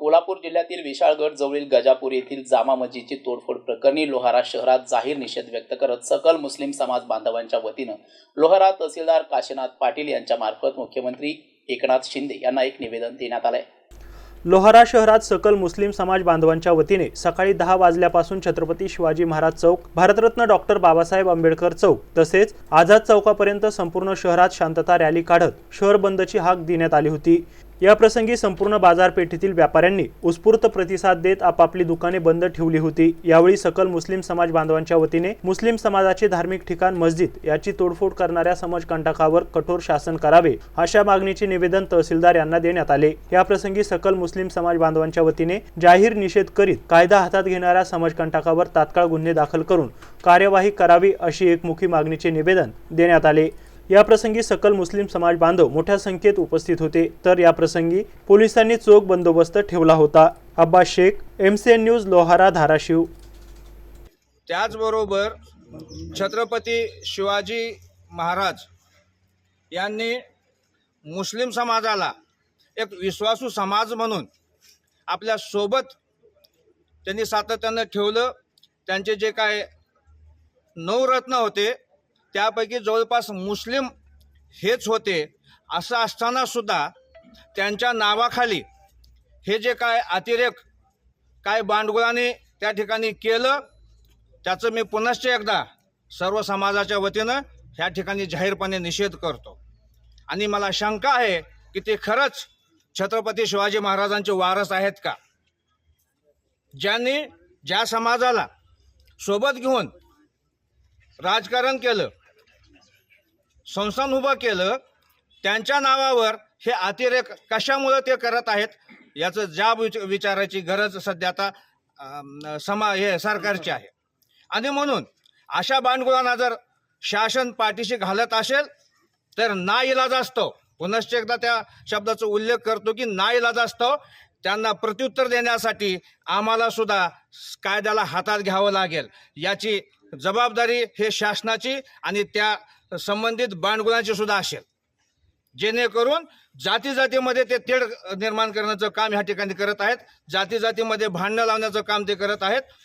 कोल्हापूर जिल्ह्यातील विशाळगड जवळील गजापूर येथील जामा मस्जिदची तोडफोड प्रकरणी लोहारा शहरात जाहीर निषेध व्यक्त करत सकल मुस्लिम समाज बांधवांच्या वतीनं लोहारा तहसीलदार काशीनाथ पाटील यांच्या मार्फत मुख्यमंत्री एकनाथ शिंदे यांना एक निवेदन देण्यात आलंय. लोहारा शहरात सकल मुस्लिम समाज बांधवांच्या वतीने सकाळी दहा वाजल्यापासून छत्रपती शिवाजी महाराज चौक भारतरत्न डॉक्टर बाबासाहेब आंबेडकर चौक तसेच आझाद चौकापर्यंत संपूर्ण शहरात शांतता रॅली काढत शहर बंदची हाक देण्यात आली होती. याप्रसंगी संपूर्ण बाजारपेठेतील व्यापाऱ्यांनी उत्स्फूर्त प्रतिसाद देत आपापली दुकाने बंद ठेवली होती. यावेळी सकल मुस्लिम समाज बांधवांच्या वतीने मुस्लिम समाजाचे धार्मिक ठिकाण मस्जिद याची तोडफोड करणाऱ्या समाजकंटकावर कठोर शासन करावे अशा मागणीचे निवेदन तहसीलदार यांना देण्यात आले. याप्रसंगी सकल मुस्लिम समाज बांधवांच्या वतीने जाहीर निषेध करीत कायदा हातात घेणाऱ्या समाजकंटकावर तात्काळ गुन्हे दाखल करून कार्यवाही करावी अशी एकमुखी मागणीचे निवेदन देण्यात आले. याप्रसंगी सकल मुस्लिम समाज बांधव मोठ्या संख्येत उपस्थित होते. तर या प्रसंगी पोलिसांनी चोख बंदोबस्त ठेवला होता. Abbas Shaikh M C news Lohara Dharashiv. त्याचबरोबर छत्रपती शिवाजी महाराज यांनी मुस्लिम समाजाला एक विश्वासू समाज म्हणून आपल्यासोबत त्यांनी सातत्यानं ठेवलं. त्यांचे जे काय नवरत्न होते त्यापैकी जवळपास मुस्लिम हेच होते. असं असताना सुद्धा त्यांच्या नावाखाली हे जे काय अतिरेक काय बांडगुळाने त्या ठिकाणी केलं त्याचं मी पुनश्च एकदा सर्व समाजाच्या वतीनं ह्या ठिकाणी जाहीरपणे निषेध करतो. आणि मला शंका आहे की ते खरंच छत्रपती शिवाजी महाराजांचे वारस आहेत का? ज्यांनी ज्या समाजाला सोबत घेऊन राजकारण केलं संस्थान उभं केलं त्यांच्या नावावर हे अतिरेक कशामुळं ते करत आहेत याचं जाब विच विचाराची गरज सध्या आता समा हे सरकारची आहे. आणि म्हणून अशा बांडगुळांना जर शासन पाठीशी घालत असेल तर ना इलाज असतो. पुनश्च एकदा त्या शब्दाचा उल्लेख करतो की ना इलाज असतो. त्यांना प्रत्युत्तर देण्यासाठी आम्हाला सुद्धा कायद्याला हातात घ्यावं लागेल. याची जबाबदारी हे शासनाची आणि त्या संबंधित बाणगुणाची सुद्धा असेल. जेणेकरून जाती जातीमध्ये ते तेढ निर्माण करण्याचं काम ह्या ठिकाणी करत आहेत. जाती जातीमध्ये भांडणं लावण्याचं काम ते करत आहेत.